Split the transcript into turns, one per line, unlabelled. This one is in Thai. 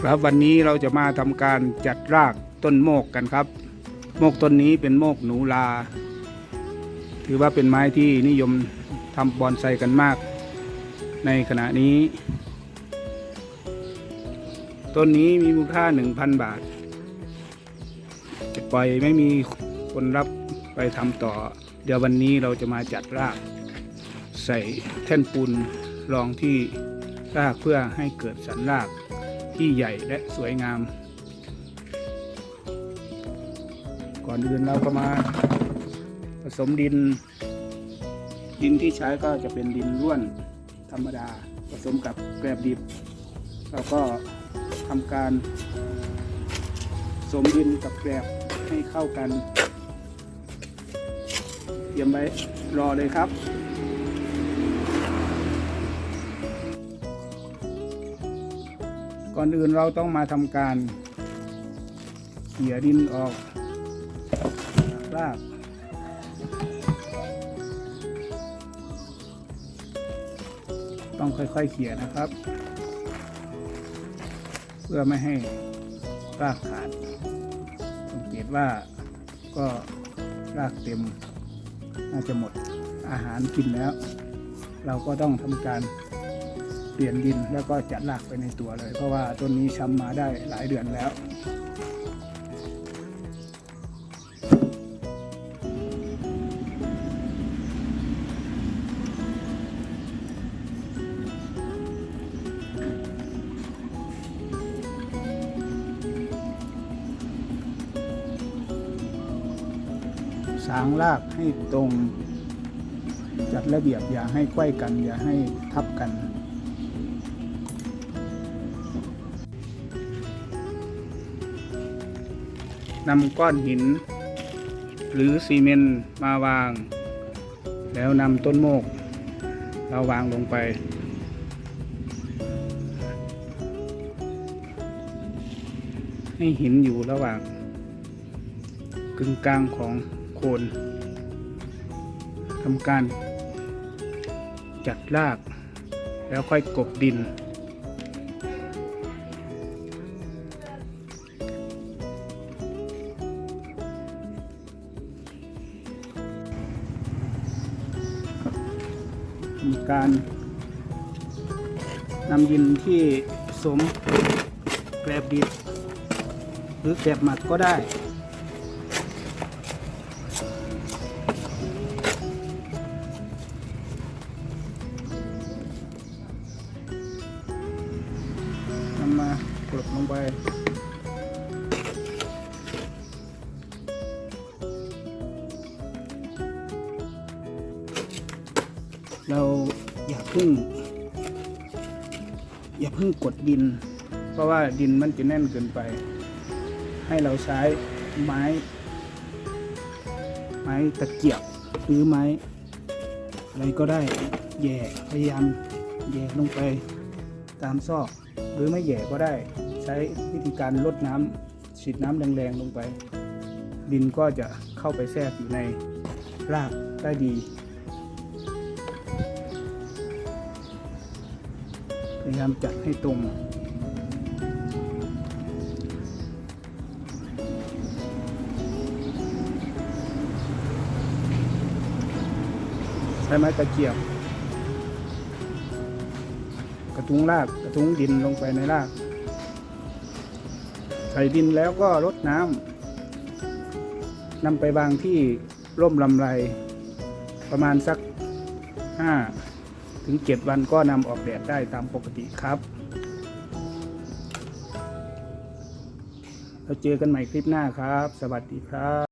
ครับวันนี้เราจะมาทำการจัดรากต้นโมกกันครับ โมกต้นนี้เป็นโมกหนูลา ถือว่าเป็นไม้ที่นิยมทำบอนไซกันมาก ในขณะนี้ ต้นนี้มีมูลค่า 1,000 บาท จะปล่อยไม่มีคนรับไปทำต่อ เดี๋ยววันนี้เราจะมาจัดราก ใส่แท่นปูนรองที่รากเพื่อให้เกิดสันราก ที่ใหญ่และสวยงาม ก่อนอื่นเราก็มาผสมดิน ดินที่ใช้ก็จะเป็นดินร่วนธรรมดา ผสมกับแกลบดิบ เราก็ทำการผสมดินกับแกลบให้เข้ากัน เตรียมไว้รอเลยครับ ก่อนอื่นเราต้องมาทำการเขี่ยดินออกรากต้องค่อยๆเขี่ยนะครับ เพื่อไม่ให้รากขาด สังเกตว่าก็รากเต็มน่าจะหมดอาหารกินแล้ว เราก็ต้องทำการ เปลี่ยนดินแล้วก็จัดรากไปในตัวเลย เพราะว่าต้นนี้ช้ำมาได้หลายเดือนแล้วสางรากให้ตรง จัดระเบียบอย่าให้ไขว้กัน อย่าให้ทับกัน นำก้อนหิน หรือซีเมนต์มาวาง แล้วนำต้นโมก เราวางลงไป ให้หินอยู่ระหว่างกึ่งกลางของโคนทำการจัดราก แล้วค่อยกบดิน มีการนำดินที่สมแกลบดิบหรือแกลบหมักก็ได้ นำมากดลงไป เราอย่าเพึ่ง อย่าเพึ่งกดดิน เพราะว่าดินมันจะแน่นเกินไป ให้เราใช้ไม้ ไม้ตะเกียบหรือไม้ อะไรก็ได้แย่พยายามแย่ลงไปตามซอกหรือไม่แย่ก็ได้ ใช้วิธีการลดน้ำฉีดน้ำแรงๆลงไป ดินก็จะเข้าไปแทรกอยู่ในรากได้ดี พยายามจัดให้ตรงใช้ไม้ตะเกียบ กระทุ้งรากกระทุ้งดินลงไปในราก ใส่ดินแล้วก็รดน้ำนำไปวางที่ร่มลำไร ประมาณสักห้า ถึงเจ็ดวันก็นำออกแดดได้ตามปกติครับเราเจอกันใหม่คลิปหน้าครับ สวัสดีครับ